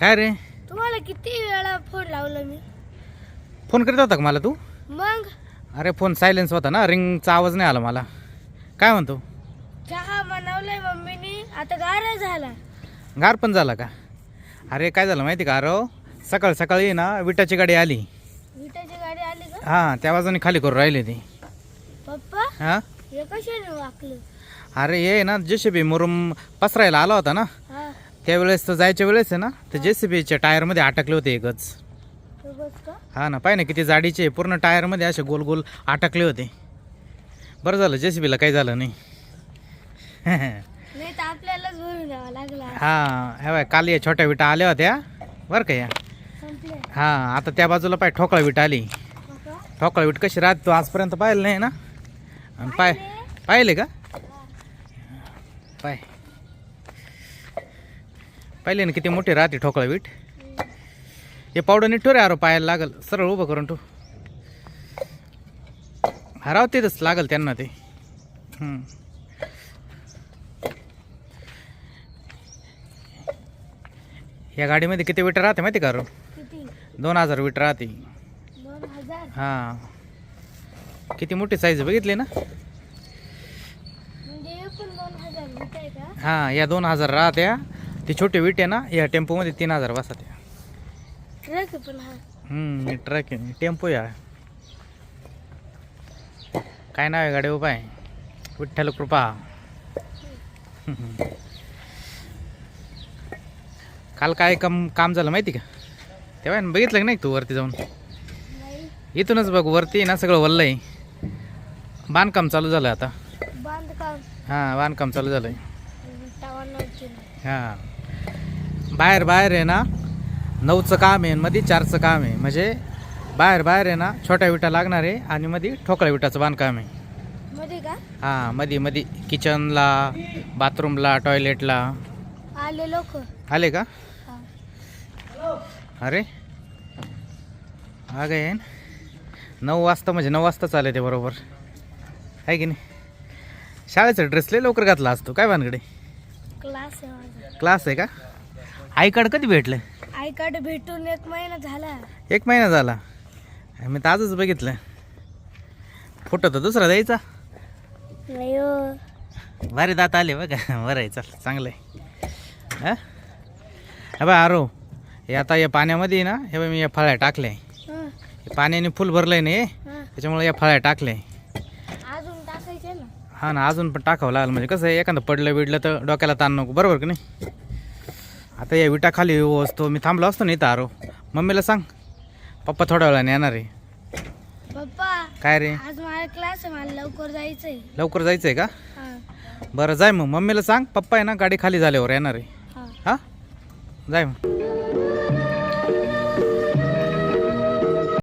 काय रे? तुम्हाला किती वेळा फोन लावला मी? फोन करीत होता का मला तू? मग? अरे फोन सायलेन्स होता ना. रिंगचा आवाज नाही आला मला. काय म्हणतो? चहा बनवलाय मम्मीनी. आता गारा झाला. गार पण झाला का? अरे काय झालं माहिती का अरे सकाळ सकाळी ना विटाची गाडी आली. विटाची गाडी आली का? हां त्या बाजूने खाली करून राहिली ती. पप्पा हां? हे कशाने वाकलं? अरे ये ना जेसीबी मुरुम पसरायला आला होता ना. हा त्यावेळेस तर जायच्या वेळेस आहे ना तर जेसीबीच्या टायरमध्ये अटकले होते एकच. हा ना पाय ना किती जाडीचे पूर्ण टायरमध्ये असे गोल गोल अटकले होते. बरं झालं जेसीबीला काही झालं नाही. हा हे बाय काल या छोट्या विटा आल्या होत्या बरं का या. हा आता त्या बाजूला पाय ठोकळा विट आली. ठोकळा? विट कशी राहते तू आजपर्यंत पाहिलं नाही ना? आणि पाय पाहिले का? पाय. पाहिले ना किती मोठी राहते ठोकळा वीट? हे पावडं नीट रे अरे पायाला लागल. सरळ उभं करून तू हराव तिथंच लागल त्यांना ते. या गाडीमध्ये किती विट राहते माहिती का रो दोन हजार विट राहते. हां. किती मोठी साईज बघितली ना? म्हणजे हे हां या दोन हजार राहत्या. ती छोटी विट आहे ना या टेम्पोमध्ये तीन हजार बसत्या ट्रक आहे पण हा. हम्म, ट्रक आहे टेम्पो या काय नाव आहे गाडी आहे? विठ्ठल कृपा. काल काय काम काम झालं माहिती का? तेव्हा ना बघितलं का नाही तू वरती जाऊन? नाही. इथूनच बघ वरती ना सगळं वल्लं आहे बांधकाम चालू झालं आता. बांधकाम. हां बांधकाम चालू झालं आहे टावर हां. बाहेर बाहेर आहे ना नऊचं काम आहे आणि मध्ये चारचं काम आहे. म्हणजे बाहेर बाहेर आहे ना छोट्या विटा लागणार आहे आणि मध्ये ठोकळ्या विटाचं बांधकाम आहे. हां मध्ये मध्ये किचनला बाथरूमला टॉयलेटला. आले लोक. आले का? हा. अरे. हा काय नऊ वाजता म्हणजे नऊ वाजता चाले ते बरोबर. आहे की नाही? शाळेचा ड्रेस लय लवकर घातला असतो काय भानगडे? क्लास आहे का? आई कार्ड कधी भेटलं? आय कार्ड भेटून एक महिना झाला. एक महिना झाला. मी तर आजच बघितलं. फोटो तर दुसरा द्यायचा. नाही हो. भारी दात आले बघा. बरं आहे चल चांगलं आहे. हां? बघ आरो हे आता या पाण्यामध्ये ना हे बघ मी या फळ्या टाकल्या हं, हे पाण्याने फुल भरलं आहे ना हे. हं. त्याच्यामुळे या फळ्या टाकल्या अजून टाकायचे ना? हा ना अजून पण टाकावं लागलं. म्हणजे कसं आहे एखादं पडलं बिडलं तर डोक्याला ताण नको. बरोबर की नाही? आता या विटा खाली येऊ असतो मी थांबलो असतो ना इथं आरो. मम्मीला सांग. पप्पा थोड्या वेळाने येणार आहे. पप्पा काय रे? आज माझा क्लास आहे मला लवकर जायचंय. लवकर जायचं आहे का? हा. बरं जाय मग. मम्मीला सांग. पप्पा आहे ना गाडी खाली झाल्यावर येणार आहे. हा. हां? जाय मग.